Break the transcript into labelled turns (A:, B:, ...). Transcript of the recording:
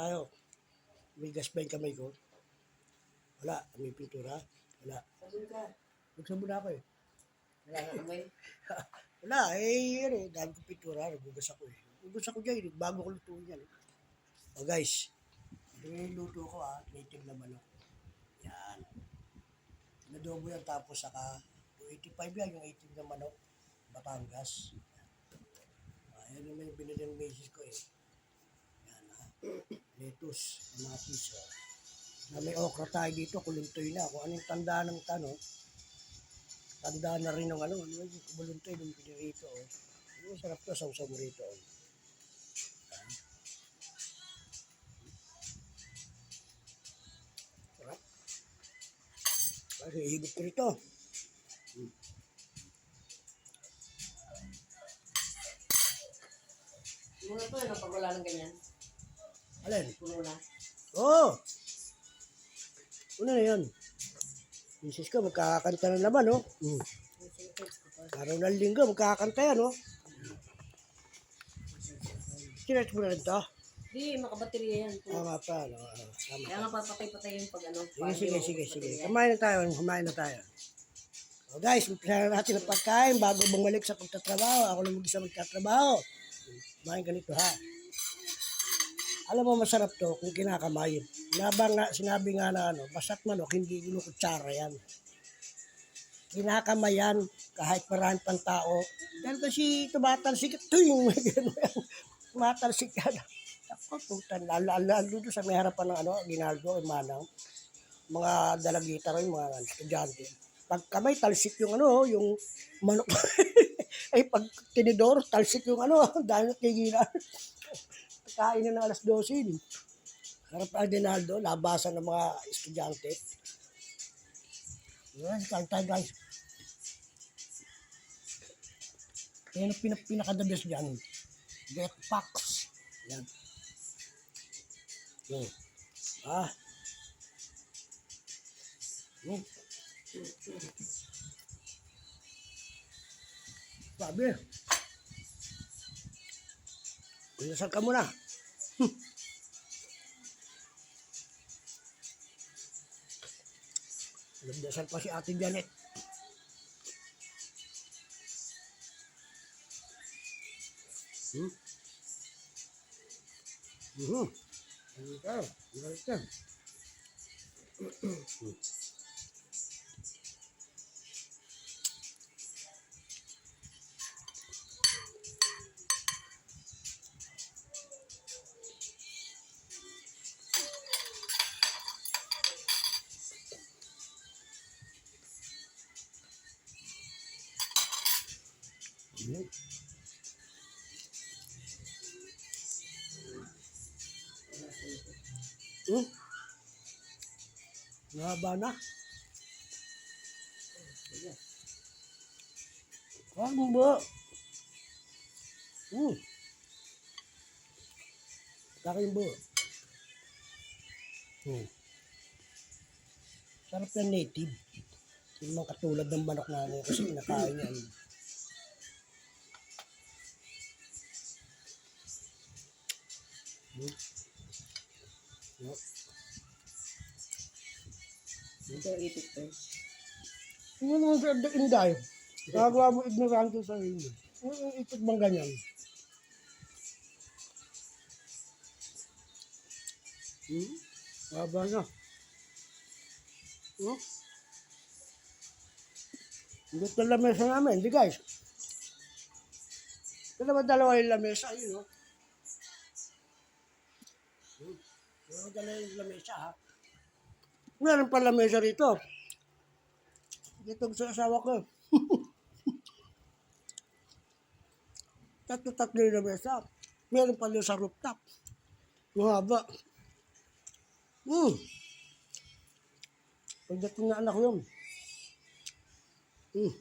A: tayo. May gas pa yung kamay ko. Wala. May pintura. Wala.
B: Ka.
A: Nagsabon na ako eh.
B: Wala ka kamay.
A: Wala. Eh, ano eh. Dami ko pintura. Nagugas ako eh. Nagugas ako dyan. eh. Bago ko lutuin yan. eh. O guys. Ito yung luto ko ah. Native na manok. Yan. Nadobo yan tapos saka 285 yan yung 18 na manok. Batangas. Ayan naman yung binili ng basis ko eh. Yan ah. Lettuce, kamatis. Oh. Na may okra tayo dito, kuluntoy na. Kung anong tanda ng tanong, tanda na rin ng ano, ano yung kuluntoy ng pinirito. Oh. Ano sarap to, sausaw mo rito. Oh. Sarap. Kasi higit ko rito.
B: Muna to, wala ng ganyan.
A: Alin?
B: Puno na.
A: Oo. Oh. Ano na yun? Misis ko, magkakanta na naman, oh.
B: Sentence ko pa.
A: Araw ng linggo, magkakanta yan, oh. Sinerch mo na rin to?
B: Di, makabaterya yan.
A: Oo nga pa, no? Tama.
B: Kaya nga papatay-patay yung pag ano.
A: Sige, sige, sige, sige. Kumain na tayo, kumain na tayo. So guys, umpisa na natin ang pagkain bago bumalik sa pagtatrabaho. Ako lang mag-isa magtatrabaho. Kumain ka nito, ha? Alam mo, masarap to kung kinakamay. Nabang nga, sinabi nga na ano, basta't manok, hindi ginukutsara yan. Kinakamay yan, kahit marami pang tao. Dahil kasi tumatalsik, tuwing may gano'n. Tumatalsik yan. Ako, putan, lalo, lalo doon sa may harapan ng ano, Ginaldo, Manang mga dalagita rin, mga estudyante. Pag kamay, talsik yung ano, yung manok. Ay, pag tinidor, talsik yung ano, dahil tigilan. Kain na ng alas 12. yun. Harap ang Dinaldo, labasan ng mga estudyante. Yan, kain tayo guys. Yan ang pinak pinaka-the best dyan. Get packs. Yan. Yan. Ah. Hmm. Sabi. Pinasal ka muna. Hmm. Pa si Ate Janet. Hmm? Mhm. Ano ka? Ano ka? Hmm. Hmm? Nahaba na. Wag mo ba? Hmm. Buo. Hmm. Sarap na native. Hindi naman katulad ng manok namin kasi kinakain yan. Hmm. Yup.
B: Ito, itik to.
A: Ano naman sa inday? Gagawa mo ignorante sa inyo. Ano ikot bang ganyan? Hmm? Haba na. Hmm? Hindi ito lamesa namin. Hindi guys. Ito naman dalawa yung lamesa. Yun, no? Naman dalawa yung lamesa, ha? Meron pa lamesa rito. Dito sa asawa ko. Tatlo-tatlo yung lamesa. Meron pa yung sa rooftop. Mahaba. Hmm. Pagdating na anak ko yun. Hmm.